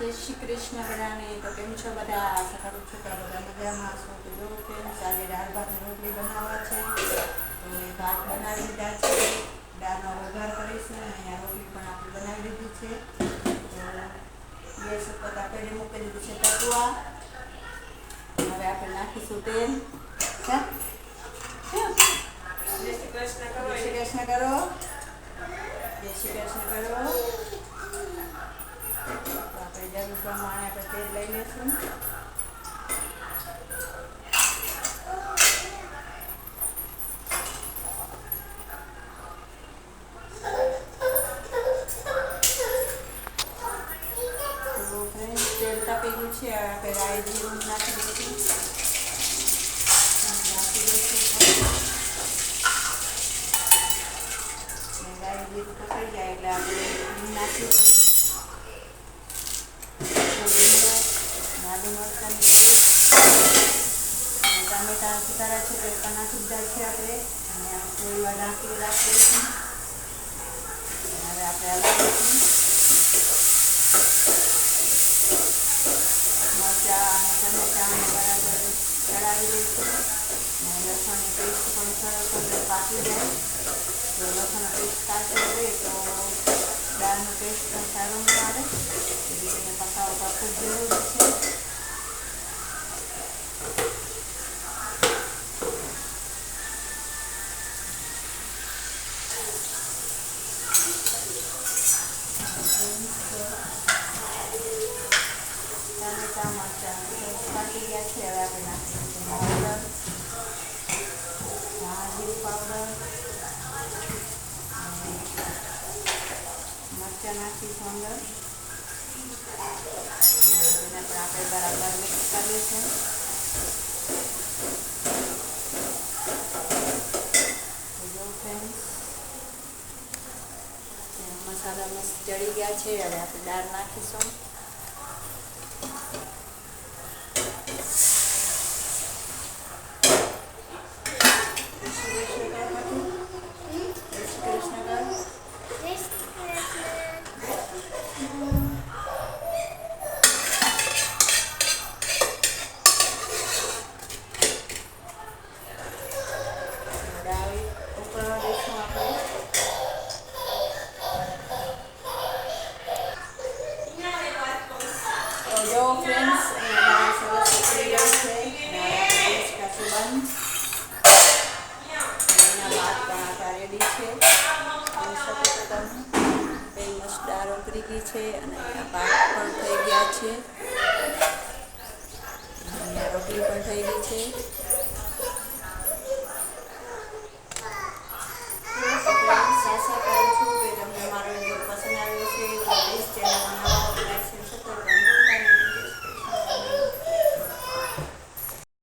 જય શ્રી કૃષ્ણ બધાને તો કેમ છો બધા? આશા કરું છું કે બધા મજામાં છો? તો જો કે આજે દાળ ભાતની રોટલી બનાવવા છે. તો એ ભાત બનાવી દીધા છે. દાળનો વઘાર કરીશું અને અહીંયા રોટલી પણ આપણે બનાવી દીધી છે. તો ગેસ ઉપર આપણે મૂકી દીધું છે તકવા. હવે આપણે નાખીશું તેલ? જય શ્રી કૃષ્ણ જય કરો શ્રી કૃષ્ણ કરો. જય શ્રી કૃષ્ણ કરો. પ્રમાણે આપણે તેલ લઈ લઈશું. તેલ તપી ગયું છે આપણે રાઈ જીરું નાખી દઈશું. નાખી દઈશું. રાઈ જીરું પકડી જાય એટલે આપણે નાખીશું થોડી મરચ, આદુ મરચાંની પેસ્ટ અને ટામેટા સુધારા છે, તે પણ નાખી દીધા છે આપણે. અને આ થોડી વાર ઢાંકી રાખી દઈશું. અને હવે આપણે હલાવીશું મરચાં અને ટમેટાને બરાબર ચડાવી દઈશું. અને લસણની પેસ્ટ પણ સરસ અંદર પાકી જાય. તો લસણનો પેસ્ટ કાચો રહે તો દાળનો ટેસ્ટ પણ સારો ન આવે એટલે તેને પાકી ગયા છે હવે આપણે નાખીશું હળદર ધાણા પાવડર મરચાં નાખીશું અંદર તેને પણ આપણે બરાબર મિક્સ કરીએ છીએ મસાલા મસ્ત ચડી ગયા છે, હવે આપણે દાળ નાખીશું. ફ્રેન્ડ્સ દાળ સરસ ઉકળી ગઈ છે કાચું બંધ ભાત આપણા રેડી છે જોઈ શકો છો તમે બે મસ્ત દાળ ઉકળી ગઈ છે અને ભાત પણ થઈ ગયા છે રોટલી પણ થઈ ગઈ છે